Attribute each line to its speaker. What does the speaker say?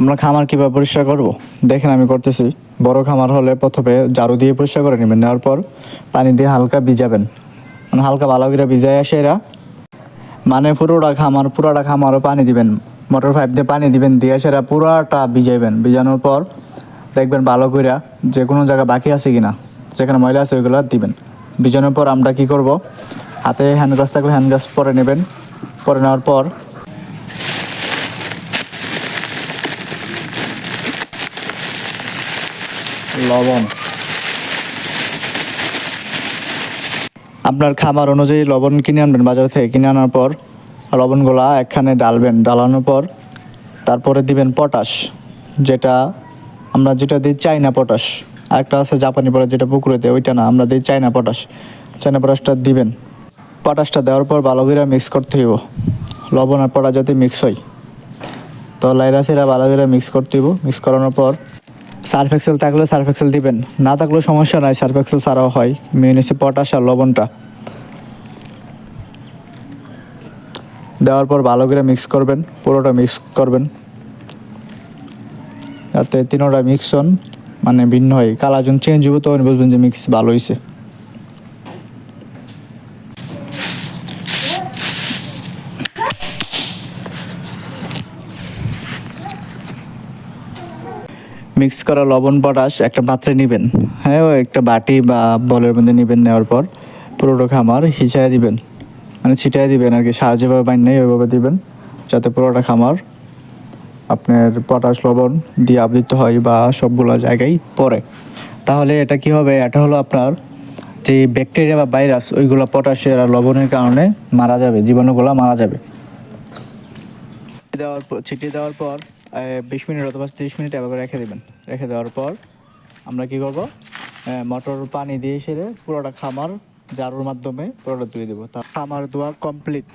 Speaker 1: আমরা খামার কীভাবে পরিষ্কার করব? দেখেন আমি করতেছি। বড় খামার হলে প্রথমে ঝাড়ু দিয়ে পরিষ্কার করে নেবেন। নেওয়ার পর পানি দিয়ে হালকা ভিজাবেন। মানে হালকা ভালো করে ভিজাই আসে এরা। মানে পুরোটা খামার, পুরোটা খামারও পানি দিবেন। মোটর পাইপ দিয়ে পানি দিবেন। দিয়ে সেটা পুরোটা ভিজাইবেন। ভিজানোর পর দেখবেন ভালো করে যে কোনো জায়গা বাকি আছে কিনা, যেখানে ময়লা আছে ওইগুলো দিবেন। ভিজানোর পর আমরা কি করব? হাতে হ্যান্ড গ্লাস থাকলে হ্যান্ড গ্লাস পরে নেবেন। পরে নেওয়ার পর লবণ। আপনার খাবার অনুযায়ী লবণ কিনে আনবেন বাজার থেকে। কিনে আনার পর লবণগুলা একখানে ডালবেন। ডালানোর পর তারপরে দিবেন পটাশ, যেটা আমরা যেটা দিই চাইনা পটাশ। আরেকটা আছে জাপানি পটাশ, যেটা পুকুরে দেয়, ওইটা না, আমরা দিই চাইনা পটাশ। চাইনা পটাশটা দিবেন। পটাশটা দেওয়ার পর ভালো করে মিক্স করতে হইব। লবণ আর পটাশ যাতে মিক্স হয়। তো লাইরা সেরা ভালো করে মিক্স করতে হইব। মিক্স করানোর পর সার্ফ এক্সেল থাকলে সার্ফ এক্সেল দিবেন। না থাকলেও সমস্যা নাই, সার্ফ এক্সেল ছাড়াও হয়। হচ্ছে পটাশ আর লবণটা। দেওয়ার পর ভালো করে মিক্স করবেন, পুরোটা মিক্স করবেন। যাতে তিনোটা মিক্স হন মানে ভিন্ন হয়। কালার যখন চেঞ্জ হবে তখন বুঝবেন যে মিক্স ভালো হয়েছে মিক্স করা লবণ, পটাশ, একটা পাত্রে নেবেন। হ্যাঁ একটা বাটি বা বলের মধ্যে নেবেন, নেওয়ার পর পুরোটা খামার হিসায় দিবেন। মানে ছিটাই দিবেন আর কি, সার যেভাবে বাইন নেই, ওইভাবে দিবেন, যাতে পুরোটা খামার আপনার পটাশ, লবণ দিয়ে আবৃত হয় বা সবগুলো জায়গায় পড়ে। তাহলে এটা কি হবে? এটা হলো আপনার যে ব্যাকটেরিয়া বা ভাইরাস, ওইগুলো পটাশের আর লবণের কারণে মারা যাবে, জীবাণুগুলো মারা যাবে। দেওয়ার পর ছিটিয়ে দেওয়ার পর বিশ মিনিট অথবা তিরিশ মিনিট এভাবে রেখে দেবেন। রেখে দেওয়ার পর আমরা কি করব? মটর পানি দিয়ে সেরে পুরোটা খামার জারুর মাধ্যমে পুরোটা ধুয়ে দেবো। তা খামার ধোয়া কমপ্লিট